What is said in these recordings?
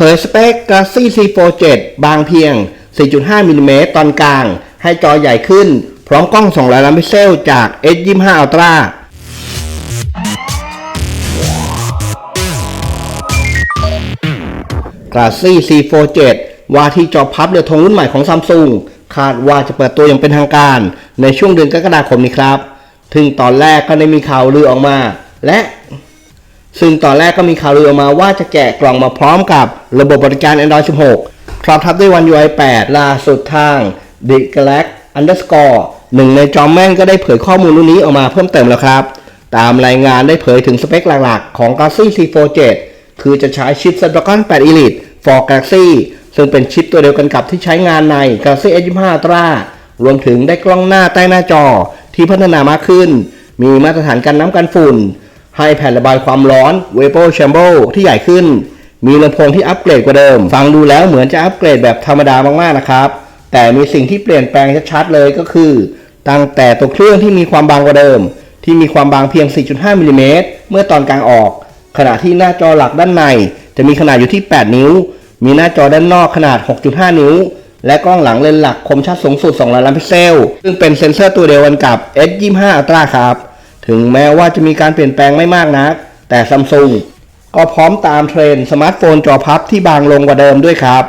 เผยสเปค Galaxy C Fold 7 บางเพียง 4.5มิลลิเมตรตอนกลาง ให้จอใหญ่ขึ้น พร้อมกล้อง200ล้านพิกเซลจาก S25 Ultra Galaxy C Fold 7ว่าที่จอพับเรือธงรุ่นใหม่ของซัมซุงคาดว่าจะเปิดตัวอย่างเป็นทางการในช่วงเดือนกรกฎาคมนี้ครับ ถึงตอนแรกก็ได้มีข่าวลือออกมา และ ซึ่งตอนแรกก็มีข่าวลือออกมาว่าจะแกะกล่องมาพร้อมกับระบบบริการ Android 16พร้อมทับด้วย One UI 8 ล่าสุดทาง d i g a l a x Underscore หนึ่งในจอมแม่นก็ได้เผยข้อมูลรุ่นนี้ออกมาเพิ่มเติมแล้วครับ ตามรายงานได้เผยถึงสเปคหลักๆ ของ Galaxy C Fold 7คือจะใช้ชิป Snapdragon 8 Elite for Galaxy ซึ่งเป็นชิปตัวเดียวกันกับที่ใช้งานใน Galaxy S25 Ultra รวมถึงได้กล้องหน้าใต้หน้าจอที่พัฒนามากขึ้น มีมาตรฐานกันน้ำกันฝุ่น ให้แผ่นระบายความร้อน Vapor Chamber ที่ใหญ่ขึ้น มีลำโพงที่อัปเกรดกว่าเดิม ฟังดูแล้วเหมือนจะอัปเกรดแบบธรรมดามากๆนะครับ แต่มีสิ่งที่เปลี่ยนแปลงชัดๆเลยก็คือ ตั้งแต่ตัวเครื่องที่มีความบางกว่าเดิม ที่มีความบางเพียง 4.5มิลลิเมตรเมื่อตอนกลางออก ขณะที่หน้าจอหลักด้านใน จะมีขนาดอยู่ที่ 8 นิ้ว มีหน้าจอด้านนอกขนาด 6.5 นิ้วและกล้องหลังเลนส์หลักคมชัดสูงสุด 2 ล้านพิกเซล ซึ่งเป็นเซ็นเซอร์ตัวเดียวกันกับ S25 Ultra ครับ ถึงแม้ว่าจะมีการเปลี่ยนแปลงไม่มากนัก แต่ซัมซุงก็พร้อมตามเทรนด์สมาร์ทโฟนจอพับที่บางลงกว่าเดิมด้วยครับ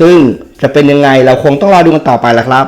ซึ่งจะเป็นยังไงเราคงต้องรอดูกันต่อไปละครับ